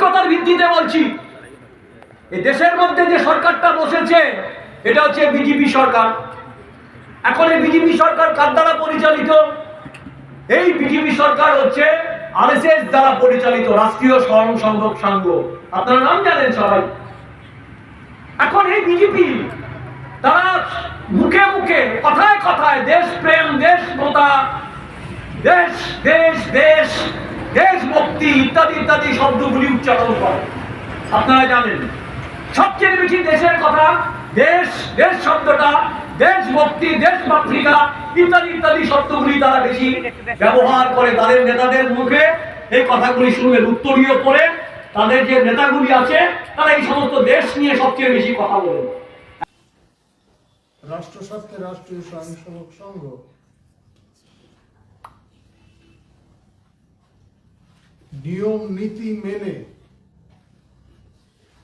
অভিজ্ঞতার ভিত্তিতে বলছি। এই দেশের মধ্যে যে সরকারটা বসেছে, এটা হচ্ছে বিজেপি সরকার। এখন এই বিজেপি সরকার কার দ্বারা পরিচালিত? এই বিজেপি সরকার হচ্ছে আরএসএস দ্বারা পরিচালিত রাষ্ট্রীয় স্বয়ং স্বয়ংসেবক সংঘ। আপনারা নাম জানেন সবাই। এখন এই বিজেপি, তারা মুখে মুখে, কথায় কথায় দেশ প্রেম, দেশ মতা দেশ দেশ দেশ দেশভক্তি ইত্যাদি ইত্যাদি শব্দগুলি উচ্চারণ করে। আপনারা জানেন, সবচেয়ে বেশি দেশের কথা দেশ দেশ শব্দটা দেশভক্তি দেশমাতৃকা ইত্যাদি ইত্যাদি শব্দগুলি তারা বেশি ব্যবহার করে। তাদের নেতাদের মুখে এই কথাগুলি শুনবেন, উত্তরীয় করে তাদের যে নেতাগুলি আছে, তারা এই সমস্ত দেশ নিয়ে সবচেয়ে বেশি কথা বলেন। রাষ্ট্রস্বার্থে রাষ্ট্রীয় স্বয়ংসেবক সংঘ নিয়ম, নীতি মেনে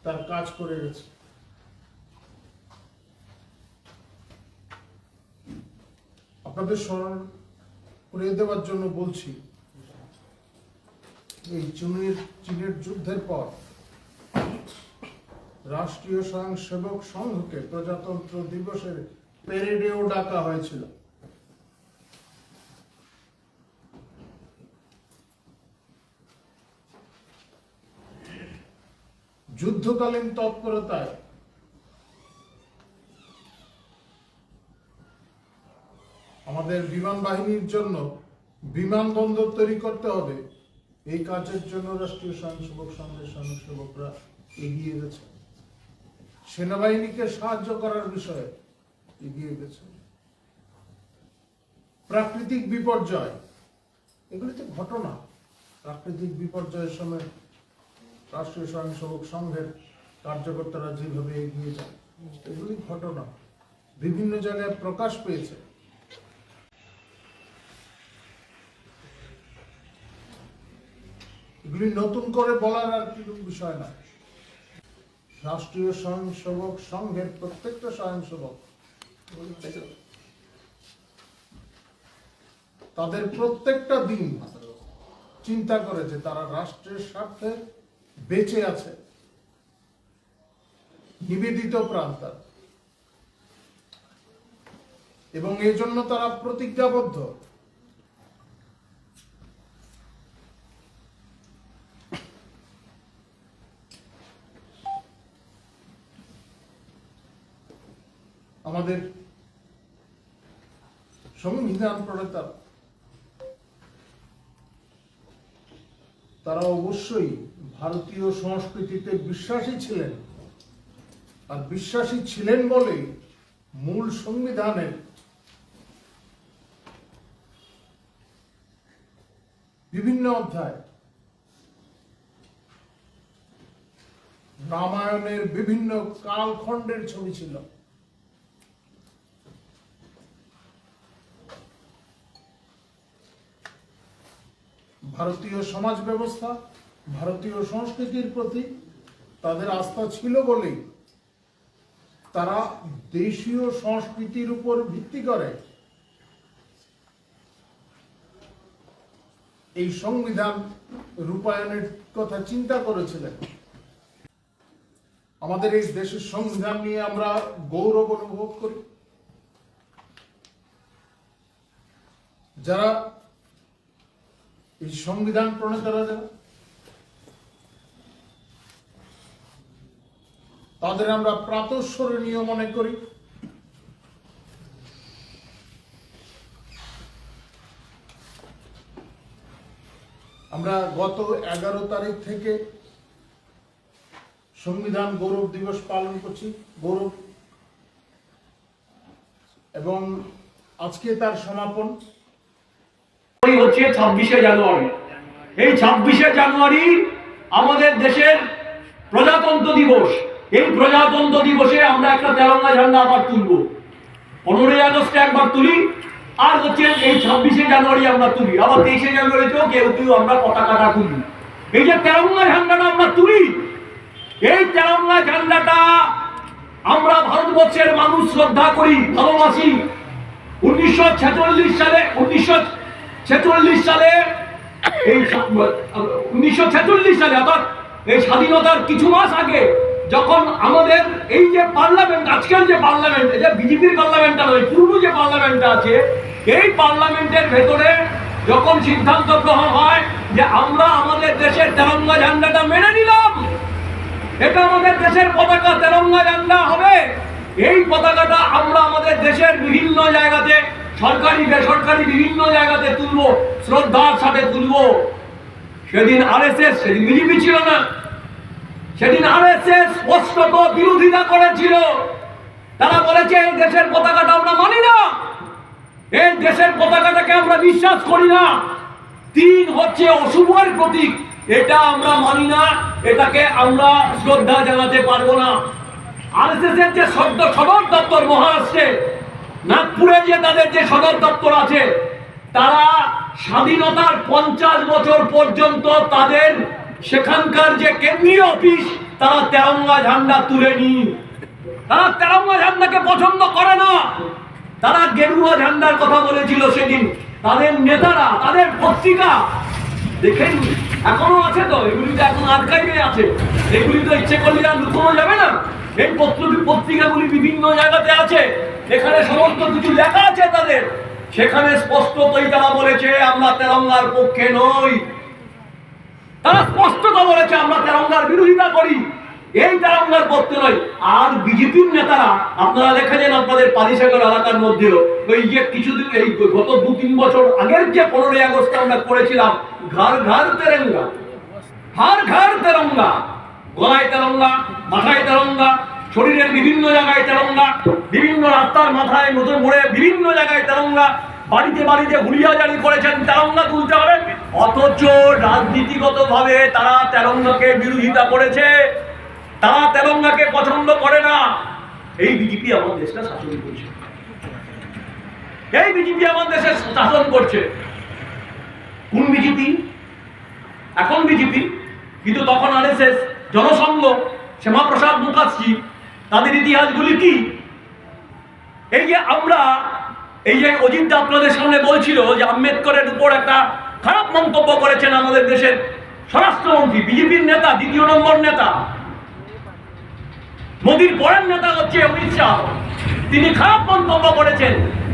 তার কাজ করে গেছে। আপনাদের স্মরণ করে দেওয়ার জন্য বলছি, এই চীনের চীনের যুদ্ধের পর রাষ্ট্রীয় স্বয়ংসেবক সংঘকে প্রজাতন্ত্র দিবসের প্যারেডেও ডাকা হয়েছিল। যুদ্ধকালীন তৎপরতায় আমাদের বিমান বাহিনীর জন্য বিমানবন্দর তৈরি করতে হবে। এই কাজের জন্য রাষ্ট্রীয় স্বয়ংসেবক সংঘের স্বয়ংসেবকরা এগিয়ে গেছে। সেনাবাহিনীকে সাহায্য করার বিষয়ে এগিয়ে গেছে। প্রাকৃতিক বিপর্যয়, এগুলি তো ঘটনা। প্রাকৃতিক বিপর্যয়ের সময় রাষ্ট্রীয় স্বয়ংসেবক সংঘের কার্যকর্তারা যেভাবে এগিয়ে যায়, এগুলি ঘটনা। বিভিন্ন জায়গায় প্রকাশ পেয়েছে। এগুলি নতুন করে বলার আর কিছু বিষয় না। রাষ্ট্রীয় স্বয়ংসেবক সংঘের প্রত্যেকটা স্বয়ংসেবক তাদের প্রত্যেকটা দিন চিন্তা করেছে তারা রাষ্ট্রের স্বার্থে বেঁচে আছে নিবেদিত প্রাণ তার। এবং এই জন্য তারা প্রতিজ্ঞাবদ্ধ আমাদের সংবিধান প্রণেতা, তারা অবশ্যই ভারতীয় সংস্কৃতিতে বিশ্বাসী ছিলেন। আর বিশ্বাসী ছিলেন বলেই মূল সংবিধানের বিভিন্ন অধ্যায়। রামায়ণের বিভিন্ন কালখণ্ডের ছবি ছিল। ভারতীয় সমাজ ব্যবস্থা ভারতীয় সংস্কৃতির প্রতি তাদের আস্থা ছিল বলেই তারা দেশীয় সংস্কৃতির উপর ভিত্তি করে এই সংবিধান রূপায়ণের কথা চিন্তা করেছিলেন। আমাদের এই দেশের সংবিধান নিয়ে আমরা গৌরব অনুভব করি। যারা এই সংবিধান প্রণেতারা যারা তাদের আমরা প্রাতঃস্মরণীয় মনে করি। আমরা গত এগারো তারিখ থেকে সংবিধান গৌরব দিবস পালন করছি, গৌরব। এবং আজকে তার সমাপন। হচ্ছে ছাব্বিশে জানুয়ারি। এই ছাব্বিশে জানুয়ারি আমাদের দেশের প্রজাতন্ত্র দিবস। এই প্রজাতন্ত্র দিবসে আমরা একটা তেরঙ্গা ঝান্ডা আবার তুলব। পনেরোই আগস্টে একবার তুলি, আর হচ্ছে এই ছাব্বিশে জানুয়ারি আমরা তুলি। আবার তেইশে জানুয়ারিতেও কেউ কেউ আমরা পতাকাটা তুলি। এই যে তেরঙ্গা ঝান্ডাটা আমরা তুলি, এই তেরঙ্গা ঝান্ডাটা আমরা ভারতবর্ষের মানুষ শ্রদ্ধা করি, ভালোবাসি। উনিশশো ছেচল্লিশ সালে, উনিশশো ছেচল্লিশ সালে এই উনিশশো ছেচল্লিশ সালে, অর্থাৎ এই স্বাধীনতার কিছু মাস আগে যখন আমাদের এই যে পার্লামেন্ট আজকের যে পার্লামেন্ট এটা বিজেপির পার্লামেন্টটা নয়, পূর্ব যে পার্লামেন্টটা আছে, এই পার্লামেন্টের ভেতরে যখন সিদ্ধান্ত গ্রহণ হয় যে আমরা আমাদের দেশের তেরঙ্গা ঝান্ডাটা মেনে নিলাম, এটা আমাদের দেশের পতাকা তেরঙ্গা ঝান্ডা হবে। এই পতাকাটা আমরা আমাদের দেশের বিভিন্ন জায়গাতে, সরকারি, বেসরকারি বিভিন্ন জায়গাতে তুলবো, শ্রদ্ধার সাথে তুলবো। সেদিন আরএসএস, সেদিন বিজেপি ছিল না। সেদিন আরএসএস স্পষ্টত বিরোধিতা করেছিল। তারা বলেছে, এই দেশের পতাকাটা আমরা মানি না। এই দেশের পতাকাটাকে আমরা বিশ্বাস করি না। তিন হচ্ছে অশুভের প্রতীক। এটা আমরা মানি না, এটাকে আমরা শ্রদ্ধা জানাতে পারব না। আরএসএস এর যে সদ্য সদর দপ্তর মহারাষ্ট্রে, নাগপুরে যে তাদের যে সদর দপ্তর আছে, তারা স্বাধীনতার পঞ্চাশ বছর পর্যন্ত তাদের সেখানকার যে কেন্দ্রীয় অফিস, তারা তেরঙ্গা ঝান্ডা তুলেনি তারা তেরঙ্গা ঝান্ডাকে পছন্দ করে না। তারা গেরুয়া ঝান্ডার কথা বলেছিল সেদিন। তাদের নেতারা, তাদের পত্রিকা, দেখেন, এখনও আছে তো, এগুলি তো এখন আর্কাইভে আছে। এগুলি তো ইচ্ছে করলে আর লুকোনো যাবে না। এই পত্র পত্রিকাগুলি বিভিন্ন জায়গাতে আছে। এখানে সমস্ত কিছু লেখা আছে তাদের। সেখানে স্পষ্টতই তারা বলেছে, আমরা তেরঙ্গার পক্ষে নই। তারা স্পষ্টত বলেছে, আমরা তেরঙ্গার বিরোধিতা করি। এই তেরঙ্গার পক্ষে নয়, আর বিজেপির নেতারা, আপনারা দেখেছেন আপনাদের পালিসাগর এলাকার মধ্যেও, ওই যে কিছুদিন, এই গত দু তিন বছর আগের যে পনেরোই আগস্ট আমরা করেছিলাম ঘর ঘর তেরঙ্গা হার ঘর তেরঙ্গা, গলায় তেরঙ্গা, মাথায় তেরঙ্গা, শরীরের বিভিন্ন জায়গায় তেরঙ্গা, বিভিন্ন রাস্তার মাথায় নতুন মোড়ে বিভিন্ন জায়গায় তেরঙ্গা বাড়িতে বাড়িতে হুলিয়া জারি করেছেন, তেরঙ্গা তুলতে হবে। অথচ রাজনীতিগত ভাবে তারা তেরঙ্গাকে বিরোধিতা করেছে। তারা তেরঙ্গাকে পছন্দ করে না। এই বিজেপি আমার দেশটা শাসন করছে। এই বিজেপি আমার দেশে শাসন করছে। কোন বিজেপি? এখন বিজেপি, কিন্তু তখন আরএসএস, জনসংঘ, শ্যামাপ্রসাদ মুখার্জি, তাদের ইতিহাসগুলি কি? এই যে আমরা এই যে অজিতদা আপনাদের সামনে বলছিল যে আম্বেদকরের উপর একটা খারাপ মন্তব্য করেছেন আমাদের দেশের স্বরাষ্ট্রমন্ত্রী, বিজেপির নেতা, দ্বিতীয় নম্বর নেতা। মোদীর পরের নেতা হচ্ছে অমিত শাহ। তিনি খারাপ মন্তব্য করেছেন।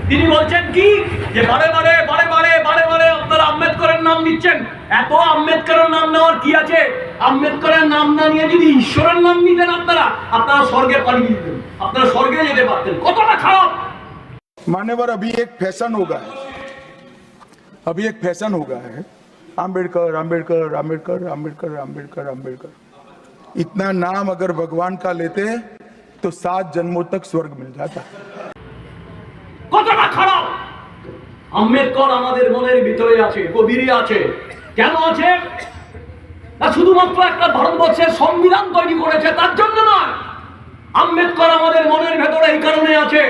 তিনি বলছেন কি? যে বারে বারে বারে বারে বারে বারে আপনারা আম্বেদকরের নাম নিচ্ছেন। এত আম্বেদকরের নাম নেওয়ার কি আছে? আম্বেদকরের নাম না নিয়ে যদি ঈশ্বরের নাম নিতেন আপনারা আপনারা স্বর্গে পাঠিয়ে দিতেন আপনারা স্বর্গে যেতে পারতেন। কতটা খারাপ! मान्यवर अभी एक फैशन हो गया है अभी एक फैशन हो गया है आम्बेडकर आम्बेडकर आम्बेडकर आम्बेडकर आम्बेडकर आम्बेडकर इतना नाम अगर भगवान का लेते तो सात जन्मों तक स्वर्ग मिल जाता কতটা খারাপ আম্বেদকর আমাদের মনের ভিতরে আছে গভীরে আছে কেন আছে না শুধুমাত্র একটা ভারতবর্ষের সংবিধান তৈরি করেছে তার জন্য নয় আম্বেদকর আমাদের মনের ভেতরে এই কারণে আছে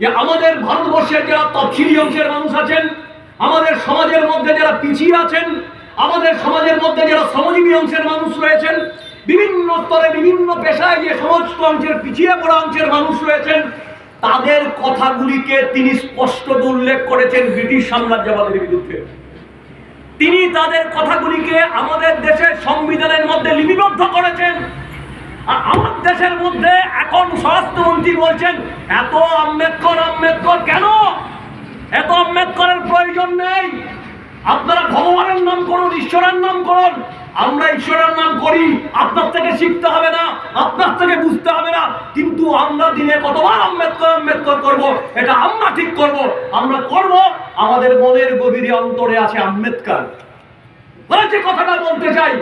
যে আমাদের ভারতবর্ষের যারা তফসিলি অংশের মানুষ আছেন, আমাদের সমাজের মধ্যে যারা পিছিয়ে আছেন, আমাদের সমাজের মধ্যে যারা শ্রমজীবী অংশের মানুষ রয়েছেন, বিভিন্ন স্তরে বিভিন্ন পেশায় যে সমস্ত অংশের পিছিয়ে পড়া অংশের মানুষ রয়েছেন, তাদের কথাগুলিকে তিনি স্পষ্ট উল্লেখ করেছেন ব্রিটিশ সাম্রাজ্যবাদের বিরুদ্ধে। তিনি তাদের কথাগুলিকে আমাদের দেশের সংবিধানের মধ্যে লিপিবদ্ধ করেছেন। দেশের মধ্যে এখন স্বরাষ্ট্রমন্ত্রী বলছেন, এত আম্বেদকর আম্বেদকর কেন? এত আম্বেদকরের প্রয়োজন নেই। আপনারা ভগবানের নাম করুন, ঈশ্বরের নাম করুন। আমরা ঈশ্বরের নাম করি, আপনার থেকে শিখতে হবে না, আপনার থেকে বুঝতে হবে না। কিন্তু আমরা দিনে কতবার আম্বেদকর আম্বেদকর করব, এটা আমরা ঠিক করব। আমরা করব, আমাদের মনের গভীরে অন্তরে আছে আম্বেদকর। যে কথাটা বলতে চাই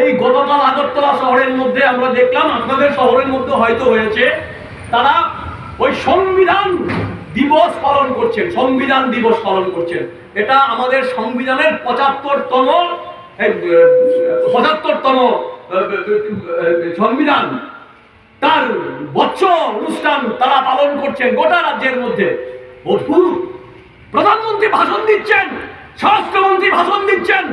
এই গতকাল আগরতলা শহরের মধ্যে আমরা দেখলাম আপনাদের শহরের মধ্যে হয়তো হয়েছে, তারা ওই সংবিধান দিবস পালন করছেন, সংবিধান দিবস পালন করছেন। এটা আমাদের সংবিধানের পঁচাত্তরতম পঁচাত্তরতম সংবিধান। তার বছর অনুষ্ঠান তারা পালন করছেন গোটা রাজ্যের মধ্যে। অদ্ভুত প্রধানমন্ত্রী ভাষণ দিচ্ছেন, স্বরাষ্ট্রমন্ত্রী ভাষণ দিচ্ছেন।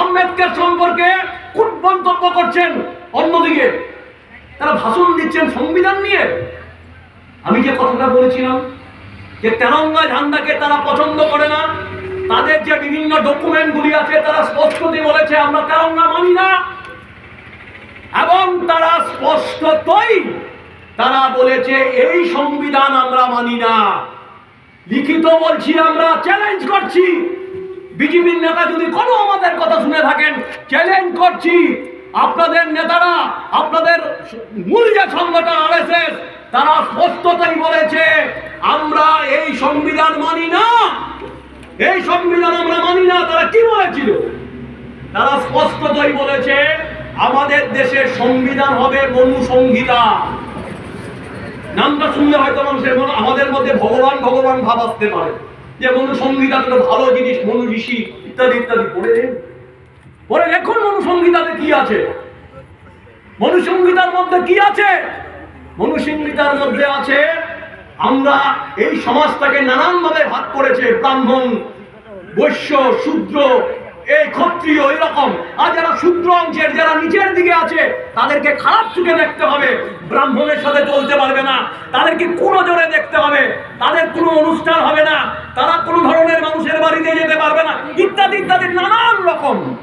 আম্বেদকর সম্পর্কে কূট মন্তব্য করছেন? অন্যদিকে তারা ভাষণ দিচ্ছেন সংবিধান নিয়ে। আমি যে কথাটা বলেছিলাম যে তেরঙ্গা ঝান্ডাকে তারা পছন্দ করে না, তাদের যে বিভিন্ন ডকুমেন্টগুলি আছে তারা স্পষ্টতই বলেছে, আমরা তেরঙ্গা মানি না। এবং তারা স্পষ্টতই তারা বলেছে, এই সংবিধান আমরা মানি না। লিখিত বলছি, আমরা চ্যালেঞ্জ করছি। বিজেপির নেতা যদি কোনো আমাদের কথা শুনে থাকেন। চ্যালেঞ্জ করছি। আপনাদের নেতারা, আপনাদের মূল যে সংগঠন আরএসএস তারা স্পষ্টতই বলেছে, আমরা এই সংবিধান মানি না। এই সংবিধান আমরা মানি না, তারা কি বলেছিল? তারা স্পষ্টতই বলেছে, আমাদের দেশের সংবিধান হবে মনু সংহিতা নামটা শুনলে হয়তো মানুষের মনে, আমাদের মধ্যে ভগবান ভগবান ভাব আসতে পারে। যে মনু সংহিতাতে তো ভালো জিনিস মনু ঋষি ইত্যাদি ইত্যাদি পড়ে। পরে দেখুন মনুসংগীতাতে কি আছে মনুসংগীতার মধ্যে কি আছে মনুসংগীতার মধ্যে আছে, আমরা এই সমাজটাকে নানানভাবে ভাগ করেছে ব্রাহ্মণ, বৈশ্য, শূদ্র এই ক্ষত্রিয় ওই রকম আর যারা শূদ্র অংশের, যারা নিচের দিকে আছে, তাদেরকে খারাপ চোখে দেখতে হবে। ব্রাহ্মণের সাথে চলতে পারবে না। তাদেরকে কোনো জোরে দেখতে হবে। তাদের কোনো অনুষ্ঠান হবে না। তারা কোনো ধরনের মানুষের বাড়িতে যেতে পারবে না। ইত্যাদি ইত্যাদি নানান রকম।